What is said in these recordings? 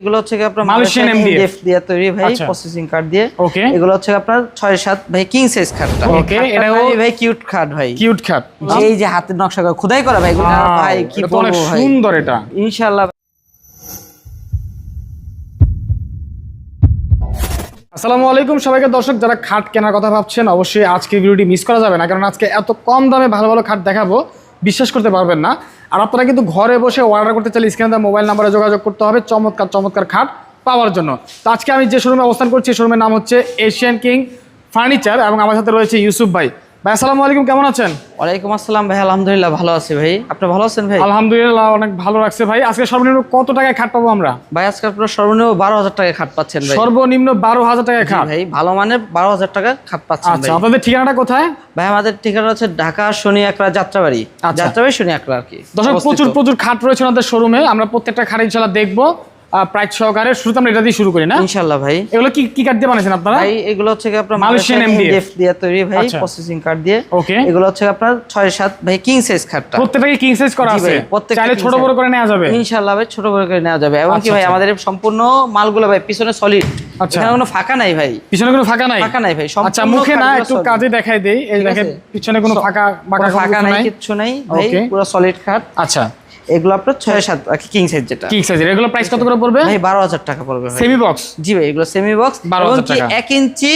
এগুলো হচ্ছে আপনার মালয়েশিয়ান এমডিএফ দিয়ে তৈরি ভাই আচ্ছা। প্রসেসিং কার্ড দিয়ে। ওকে এগুলো হচ্ছে আপনার ছয় সাত ভাই কিং সাইজ খাটটা খাটটা এটাও- ভাই কিউট খাট ভাই। কিউট খাট এই যে হাতের নকশা করা খোদাই করা ভাই এগুলো ভাই কি এটা বলব ভাই? সুন্দর এটা। ইনশাআল্লাহ আসসালামু আলাইকুম সবাইকে। দর্শক যারা খাট কেনার কথা ভাবছেন অবশ্যই আজকের ভিডিওটি মিস করা যাবে না কারণ আজকে এত কম দামে ভালো ভালো খাট দেখাবো বিশ্বাস করতে পারবেন না। আর আপনারা কিন্তু ঘরে বসে অর্ডার করতে চাইলে স্ক্রিনে মোবাইল নাম্বারে যোগাযোগ করতে হবে। চমৎকার চমৎকার খাট পাওয়ার জন্য। তো আজকে আমি যে শোরুমে অবস্থান করছি শোরুমের নাম হচ্ছে এশিয়ান কিং ফার্নিচার এবং আমার সাথে রয়েছে ইউসুফ ভাই। ভাই আসসালামু আলাইকুম কেমন আছেন? ওয়ালাইকুম আসসালাম ভাই আলহামদুলিল্লাহ ভালো আছি ভাই। আপনি ভালো আছেন ভাই? আলহামদুলিল্লাহ অনেক ভালো রাখছে ভাই। আজকে সর্বনিম্ন কত টাকায় খাট পাবো আমরা? ভাই আজকে আপনার সর্বনিম্ন বারো হাজার টাকা খাট পাচ্ছেন ভাই। সর্বনিম্ন বারো হাজার টাকায় খাট? ভাই ভালো মানে বারো হাজার টাকা খাট পাচ্ছেন আচ্ছা আপনাদের ঠিকানাটা কোথায়? ভাই আমাদের ঠিকানা হচ্ছে ঢাকা শনি একরা যাত্রাবাড়ি। আচ্ছা। যাত্রাবাড়ি শনি একরা আর কি। দর্শক প্রচুর প্রচুর খাট রয়েছে আমাদের শোরুমে। আমরা প্রত্যেকটা খাট ইনশাল্লাহ দেখব। প্রাইস সহকারে শুরুতে আমরা এটা দিয়ে শুরু করি না? ইনশাল্লাহ ভাই। এগুলো কি কি কাঠ দিয়ে বানাইছেন আপনারা? ভাই এগুলো হচ্ছে কি আপনার মালয়েশিয়ান এমডিএফ দিয়ে তৈরি ভাই আচ্ছা। প্রসেসিং কার্ড দিয়ে। ওকে এগুলো হচ্ছে আপনার ছয় সাত ভাই কিং সাইজ খাটটা প্রত্যেকটাকে কিং সাইজ করা আছে। চাইলে ছোট বড় করে নেওয়া যাবে। ইনশাল্লাহ ভাই ছোট বড় করে নেওয়া যাবে। এবং কি আচ্ছা, ভাই আচ্ছা। আমাদের সম্পূর্ণ মালগুলো ভাই পিছনে সলিড আচ্ছা। এখানে কোনো ফাঁকা নাই ভাই। পিছনে কোনো ফাঁকা নাই? ফাঁকা নাই ভাই আচ্ছা মুখে না একটু কাজে দেখাই দেই। এই দেখেন পিছনে কোনো ফাঁকা ফাঁকা নাই কিচ্ছু নাই ভাই পুরো সলিড খাট আচ্ছা। এগুলো আপনার ছয় সাত কিং সাইজ যেটা। কিং সাইজের এগুলো প্রাইস কত করে পড়বে? ভাই বারো হাজার টাকা পড়বে সেমি বক্স জি ভাই এগুলো সেমি বক্স 12,000 এবং টাকা। এক ইঞ্চি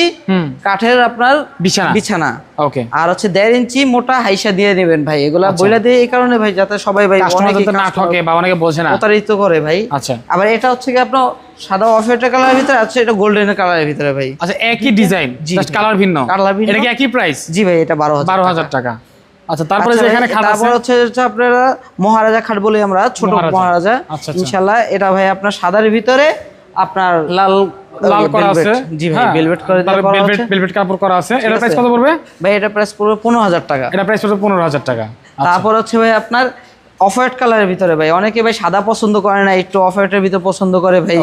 কাঠের আপনার বিছানা। বিছানা। ওকে আর হচ্ছে দেড় ইঞ্চি মোটা হাইসা দিয়ে নেবেন ভাই। এগুলা আচ্ছা। বইলা দিয়ে এই কারণে ভাই যাতে সবাই ভাই কাস্টমার না ঠকে বা অনেকে বোঝে না। প্রতারিত করে ভাই। আচ্ছা। আবার এটা হচ্ছে কি আপনার সাদা অফেটের কালারের ভিতরে আছে এটা গোল্ডেন কালারের ভিতরে ভাই। আচ্ছা একই ডিজাইন জাস্ট কালার ভিন্ন। Colour ভিন্ন। এটা কি একই প্রাইস জি ভাই এটা বারো বারো হাজার টাকা। আচ্ছা তারপরে আচ্ছা যে এখানে খাট আছে? হচ্ছে হচ্ছে আপনারা মহারাজা খাট বলি আমরা ছোট মহারাজা। আচ্ছা, আচ্ছা। ইনশাল্লাহ এটা ভাই আপনার সাদার ভিতরে আপনার লাল লাল করা আছে। জি ভাই ভেলভেট করে দেওয়া করা আছে। ভেলভেট কাপড় করা আছে। এটা প্রাইস কত পড়বে? ভাই এটা প্রাইস পড়বে পনেরো হাজার টাকা। এটা প্রাইস পড়বে পনেরো হাজার টাকা। আচ্ছা। তারপর হচ্ছে ভাই আপনার অফ হোয়াইট কালারের ভিতরে ভাই। অনেকে ভাই সাদা পছন্দ করে না একটু অফ হোয়াইটের ভিতরে পছন্দ করে ভাই.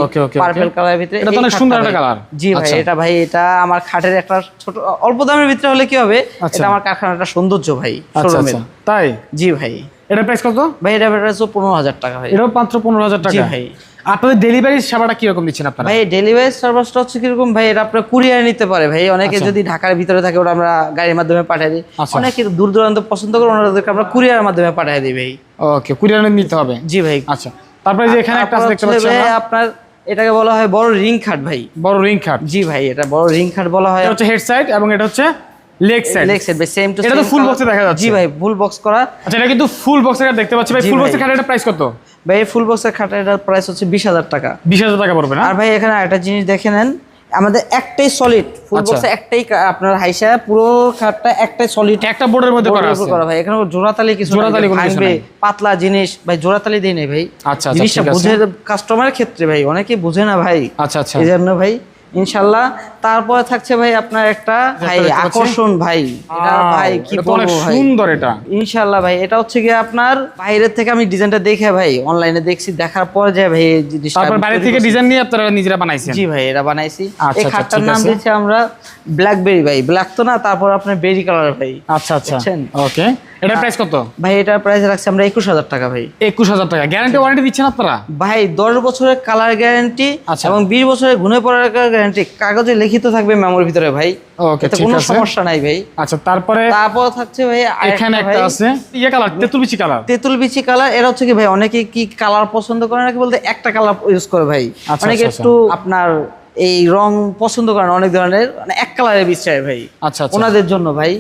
পার্পল কালারের ভিতরে। এটা তো অনেক সুন্দর। একটা কালার জি ভাই আচ্ছা। এটা ভাই এটা আমার খাটের একটা ছোট অল্প দামের ভিতরে হলে কি হবে? আচ্ছা। এটা আমার কারখানাটা সৌন্দর্য ভাই শোরুমে শোরুমের আচ্ছা। তাই? জি ভাই। এটা প্রাইস কত? ভাই এটা প্রাইস পনেরো হাজার টাকা ভাই। এটা মাত্র পনেরো হাজার টাকা? জি ভাই। আপনাদের ডেলিভারি সেবাটা কীরকম দিচ্ছেন আপনারা? ভাই ডেলিভারি সার্ভিসটা হচ্ছে কীরকম ভাই এটা আপনার কুরিয়ার নিতে পারে ভাই। অনেকে আচ্ছা। যদি ঢাকার ভিতরে থাকে ওটা আমরা গাড়ির মাধ্যমে পাঠিয়ে দিই। আচ্ছা। অনেকে দূর দূরান্ত পছন্দ করে ওনাদেরকে আমরা কুরিয়ার মাধ্যমে পাঠিয়ে দিই ভাই। ওকে কুরিয়ারে নিতে হবে? জি ভাই। আচ্ছা। তারপরে যে এখানে একটা দেখতে পাচ্ছি আপনার এটাকে বলা হয় বড় রিং খাট ভাই। বড় রিং খাট জি ভাই এটা বড় রিং খাট বলা হয়। এটা হচ্ছে হেড সাইড এবং এটা হচ্ছে লেগ সাইড লেগ সেট ভাই সেম টু এটা তো full box দেখা যাচ্ছে। জি ভাই ফুল বক্স করা। আচ্ছা এটা কিন্তু ফুল বক্সের দেখতে পাচ্ছি। ভাই ফুল ভাই। বক্সের খাটের প্রাইস কত? ভাই ফুল বক্সের খাটের এটার প্রাইস হচ্ছে বিশ হাজার টাকা। বিশ হাজার টাকা পড়বে না? আর ভাই এখানে একটা জিনিস দেখে নেন। আমাদের একটাই সলিড ফুল। বক্সে একটাই আপনার হাইসা পুরো খাটটা একটাই সলিড একটা বোর্ডের মধ্যে করা আছে। করা ভাই। এখানে জোড়াতালি কিছু জোড়াতালি জোড়াতালি কোনো কিছু ভাঙবে নাই। পাতলা জিনিস ভাই জোড়াতালি দেই নাই ভাই। আচ্ছা, আচ্ছা, জিনিসটা বুঝে কাস্টমারের ক্ষেত্রে ভাই অনেকে বুঝে না ভাই। আচ্ছা আচ্ছা। এই জন্য ভাই ইনশাল্লাহ। তারপরে থাকছে ভাই আপনার একটা ভাই আকর্ষণ ভাই। এটা ভাই কি বলব ভাই? সুন্দর এটা। ইনশাল্লাহ ভাই এটা হচ্ছে গিয়ে আপনার বাইরের থেকে আমি ডিজাইনটা দেখে ভাই অনলাইনে দেখছি দেখার পর যে ভাই এই জিনিসটা তারপর বাইরে থেকে ডিজাইন নিয়ে আপনারা নিজেরা বানাইছেন? জি ভাই এটা বানাইছি। আচ্ছা, এই আচ্ছা, খাটটার নাম। দিয়েছি আমরা ব্ল্যাকবেরি ভাই। ব্ল্যাক তো না তারপর আপনার বেরি কালার ভাই। আচ্ছা আচ্ছা। ওকে এটার প্রাইস কত? ভাই এটার প্রাইস রাখছি আমরা একুশ হাজার টাকা ভাই। একুশ হাজার টাকা। গ্যারান্টি ওয়ারেন্টি দিচ্ছেন আপনারা? ভাই দশ বছরের কালার গ্যারান্টি আচ্ছা। এবং বিশ বছরের ঘুরে পড়ার গ্যারান্টি কাগজে লিখিত থাকবে মেমোর ভিতরে ভাই। ওকে কোনো সমস্যা নাই ভাই। আচ্ছা তারপরে তারপর থাকছে ভাই এখানে একটা ভাই, আছে। ইয়ে কালার তেতুল বিচি কালার তেঁতুল বিচি কালার এরা হচ্ছে কি ভাই অনেকে কি কালার পছন্দ করে নাকি বলতে একটা কালার ইউজ করে ভাই? আচ্ছা, অনেকে আচ্ছা, একটু আপনার এই রং পছন্দ করেন অনেক ধরনের মানে এক কালারের বীজ চাই ভাই আচ্ছা আচ্ছা ওনাদের জন্য ভাই.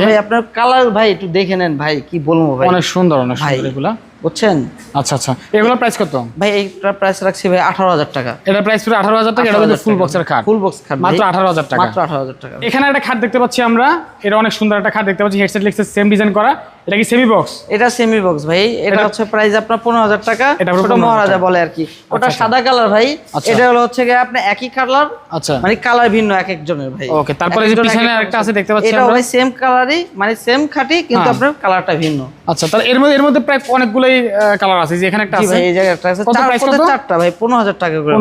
ভাই আপনার কালার ভাই একটু দেখে নেন ভাই কি বলব ভাই অনেক সুন্দর অনেক ভাই। সুন্দর এগুলা বুঝছেন? আচ্ছা আচ্ছা। এগুলোর প্রাইস কত? ভাই এইটার প্রাইস রাখছি ভাই আঠারো হাজার টাকা। এটার প্রাইস পুরো আঠারো হাজার টাকা এটা কিন্তু ফুল বক্সের খাট। ফুল বক্স খাট মাত্র আঠারো হাজার টাকা। মাত্র আঠারো হাজার টাকা। এখানে একটা খাট দেখতে পাচ্ছি আমরা। এটা অনেক সুন্দর একটা খাট দেখতে পাচ্ছি। হেডসেট লিখছে সেম ডিজাইন করা। এটা কি সেমি বক্স এটা সেমি বক্স ভাই। এটা এটা- হচ্ছে প্রাইস আপনার পনেরো হাজার টাকা। এটা ছোট মহারাজা বলে আর কি ওটা আচ্ছা। সাদা কালার ভাই। আচ্ছা। এটা হলো হচ্ছে গিয়ে আপনি একই কালার আচ্ছা। মানে কালার ভিন্ন এক একজনের ভাই। Okay, তারপরে এই যে পিছনে আরেকটা আছে দেখতে পাচ্ছি এটা। ভাই সেম কালারই মানে সেম খাটি কিন্তু হ্যাঁ। আপনার কালারটা ভিন্ন। আচ্ছা তাহলে এর মধ্যে এর মধ্যে প্রায় অনেকগুলোই কালার আছে। যে এখানে একটা আছে। এই আছে? চারটা ভাই হাজার টাকা করে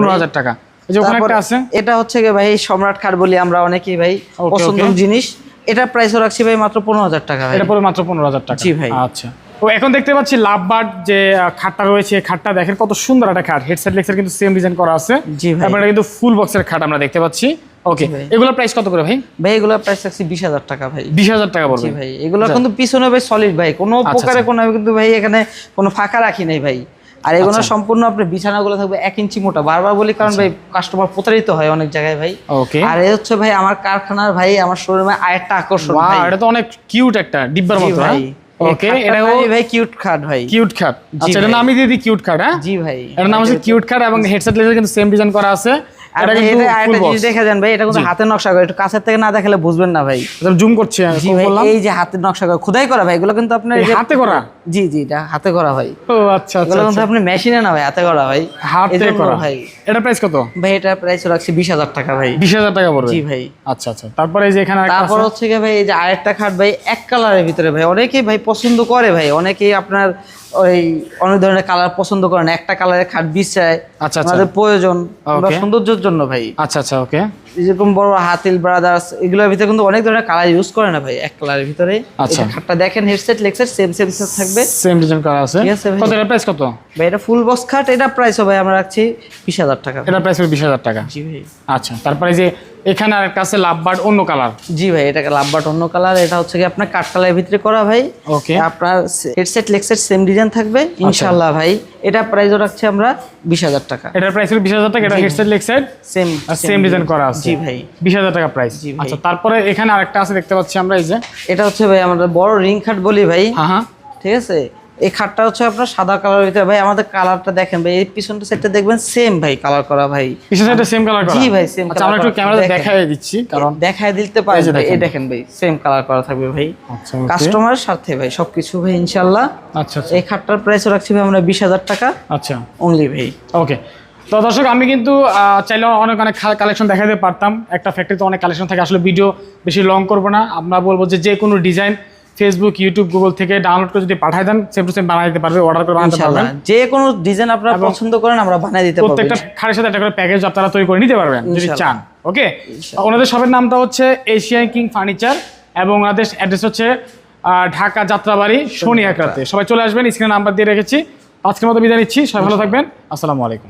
এই যে ওখানে একটা আছে। এটা হচ্ছে ভাই সম্রাট খাট বলি আমরা অনেকেই ভাই পছন্দের জিনিস। এটা প্রাইসও রাখছি ভাই মাত্র পনেরো হাজার টাকা ভাই। এটা পড়বে মাত্র পনেরো হাজার টাকা। জি ভাই। আচ্ছা। তো এখন দেখতে পাচ্ছি লাভবার্ড যে খাটটা রয়েছে খাটটা দেখেন কত সুন্দর একটা খাট। হেডসেট লেক্সের কিন্তু সেম ডিজাইন করা আছে। জি ভাই। কিন্তু ফুল বক্সের খাট আমরা দেখতে পাচ্ছি। ওকে জি এগুলোর প্রাইস কত করে ভাই? ভাই এগুলো প্রাইস রাখছি বিশ হাজার টাকা ভাই। বিশ হাজার টাকা পড়বে। ভাই এগুলো কিন্তু পিছনে ভাই সলিড ভাই। কোনো প্রকারে কোনো কিন্তু ভাই এখানে কোনো ফাঁকা রাখি নাই ভাই। আর এগুলো সম্পূর্ণ আপনার বিছানাগুলো থাকবে এক ইঞ্চি মোটা। বারবার বলি কারণ ভাই কাস্টমার প্রতারিত হয় অনেক জায়গায় ভাই। আর এ হচ্ছে ভাই আমার কারখানার ভাই আমার শোরুমে আরেকটা আকর্ষণ ভাই। এটা তো অনেক কিউট একটা ডিব্বার মতো ভাই। ওকে এটা এটাও ভাই কিউট খাট ভাই। কিউট খাট। আচ্ছা এটা নামই দিয়ে দিই কিউট খাট হ্যাঁ? জি ভাই। এটার নাম হচ্ছে কিউট খাট এবং হেডসেট লেজার কিন্তু সেম ডিজাইন করা আছে। আর এটা ভাই কিন্তু এটা ফুল আরেকটা বক্স জিনিস দেখে যান ভাই এটা কিন্তু হাতের নকশা করে একটু কাছের থেকে না দেখালে বুঝবেন না ভাই। জুম করছি করলাম এই যে হাতের নকশা করে খোদাই করা ভাই এগুলো কিন্তু আপনার হাতে করা? জি জি এটা হাতে করা ভাই। ও আচ্ছা এগুলো কিন্তু আপনি মেশিনে না ভাই হাতে করা ভাই। হাতে করা। ভাই। এটা প্রাইস কত? ভাই এটা প্রাইস রাখছি টাকা ভাই। বিশ হাজার টাকা পড়বে? জি ভাই। আচ্ছা আচ্ছা। তারপরে এই যে এখানে তারপর হচ্ছে কি ভাই এই যে আরেকটা খাট ভাই এক কালারের ভিতরে ভাই অনেকেই ভাই পছন্দ করে ভাই অনেকেই আপনার ওই অনেক ধরনের কালার পছন্দ করেন একটা কালারের খাট বিছায় আচ্ছা, আচ্ছা। প্রয়োজন. সৌন্দর্যের জন্য ভাই। আচ্ছা আচ্ছা ওকে। যেরকম বড় হাতিল ব্রাদার্স এগুলোর ভিতরে কিন্তু অনেক ধরনের কালার ইউজ করে না ভাই এক কালারের ভিতরে। আচ্ছা। খাটটা দেখেন headset leg set same same থাকবে। সেম ডিজাইন করা আছে। ঠিক আছে কত এটা প্রাইস কত? ভাই এটা ফুল বক্স খাট এটা প্রাইস হবে আমরা রাখছি বিশ হাজার টাকা। এটা প্রাইস বিশ হাজার টাকা। জি ভাই। আচ্ছা তারপরে যে এখানে আরেকটা আছে লাভবার্ড অন্য কালার জি ভাই এটাকে লাভবাট অন্য কালার এটা হচ্ছে কি আপনার কাঠ কালারের ভিতরে করা ভাই। ওকে আপনার হেডসেট লেগসেট সেম ডিজাইন থাকবে ইনশাআল্লাহ ভাই। এটা প্রাইসও রাখছি আমরা বিশ হাজার টাকা। এটার প্রাইস হলো বিশ হাজার টাকা এটা headset leg side same same design করা আছে। জি ভাই। বিশ হাজার টাকা প্রাইস আচ্ছা তারপরে এখানে আরেকটা আছে দেখতে পাচ্ছি আমরা এই যে। এটা হচ্ছে ভাই আমরা বড় রিং খাট বলি ভাই। হ্যাঁ হ্যাঁ। ঠিক আছে? এই খাটটা হচ্ছে আপনার সাদা কালারের ভিতরে। ভাই আমাদের কালারটা দেখেন ভাই এই পিছনটা সেটটা দেখবেন সেম ভাই কালার করা ভাই। পিছনে সাইডে সেম কালার করা। জি ভাই, same আচ্ছা আমরা একটু দেখেন। দেখাই দিচ্ছি কারণ দেখায় দিতে পারেন এই দেখেন। ভাই সেম কালার করা থাকবে ভাই। আচ্ছা okay। কাস্টমারের সাথে ভাই সবকিছু ভাই ইনশাল্লাহ আচ্ছা আচ্ছা। এই খাটটার প্রাইস রাখছি ভাই আমরা বিশ হাজার টাকা। আচ্ছা। অনলি ভাই। ওকে তো দর্শক আমি কিন্তু চাইলে অনেক অনেক কালেকশন দেখাতে পারতাম। একটা ফ্যাক্টরিতে অনেক কালেকশন থাকে আসলে ভিডিও বেশি লং করব না। আমরা বলব যে যে কোনো ডিজাইন ফেসবুক ইউটিউব গুগল থেকে ডাউনলোড করে যদি পাঠায় দেন সেম টু সেম বানিয়ে দিতে পারবে অর্ডার করে বানাতে পারবেন। যে কোনো ডিজাইন আপনারা পছন্দ করেন আমরা বানিয়ে দিতে পারব। প্রত্যেকটা খাড়ের সাথে একটা করে প্যাকেজ আপনারা তৈরি করে নিতে পারবেন যদি চান ওকে ওনাদের শপের নামটা হচ্ছে এশিয়ান কিং ফার্নিচার এবং ওনাদের অ্যাড্রেস হচ্ছে ঢাকা যাত্রাবাড়ি শনি একরাতে। সবাই চলে আসবেন স্ক্রিনে নাম্বার দিয়ে রেখেছি। আজকের মতো বিদায় নিচ্ছি সবাই ভালো থাকবেন। আসসালামু আলাইকুম।